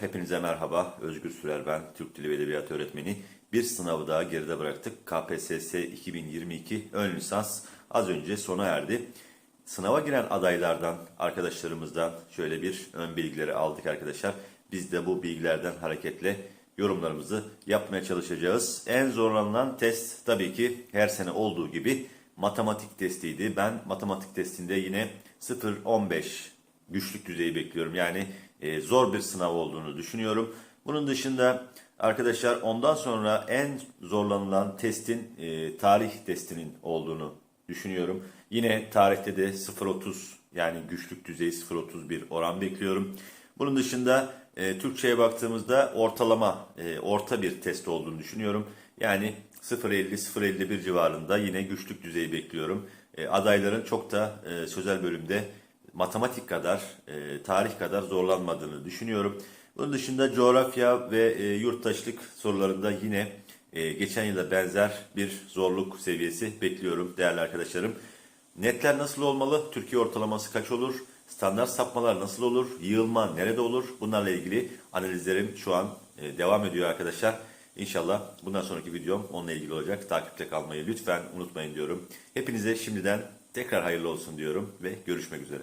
hepinize merhaba. Özgür Sürer ben, Türk Dili ve Edebiyatı öğretmeni. Bir sınavı daha geride bıraktık. KPSS 2022 ön lisans az önce sona erdi. Sınava giren adaylardan, arkadaşlarımızdan şöyle bir ön bilgileri aldık arkadaşlar. Biz de bu bilgilerden hareketle yorumlarımızı yapmaya çalışacağız. En zorlanılan test tabii ki her sene olduğu gibi matematik testiydi. Ben matematik testinde yine 0-15 güçlük düzeyi bekliyorum. Yani e, zor bir sınav olduğunu düşünüyorum. Bunun dışında arkadaşlar ondan sonra en zorlanılan testin e, tarih testinin olduğunu düşünüyorum. Yine tarihte de 0.30 yani güçlük düzeyi 0.30 bir oran bekliyorum. Bunun dışında e, Türkçe'ye baktığımızda ortalama, e, orta bir test olduğunu düşünüyorum. Yani 0.50-0.51 civarında yine güçlük düzeyi bekliyorum. E, adayların çok da e, sözel bölümde matematik kadar, e, tarih kadar zorlanmadığını düşünüyorum. Bunun dışında coğrafya ve e, yurttaşlık sorularında yine e, geçen yıla benzer bir zorluk seviyesi bekliyorum değerli arkadaşlarım. Netler nasıl olmalı? Türkiye ortalaması kaç olur? Standart sapmalar nasıl olur? Yığılma nerede olur? Bunlarla ilgili analizlerim şu an e, devam ediyor arkadaşlar. İnşallah bundan sonraki videom onunla ilgili olacak. Takipte kalmayı lütfen unutmayın diyorum. Hepinize şimdiden tekrar hayırlı olsun diyorum ve görüşmek üzere.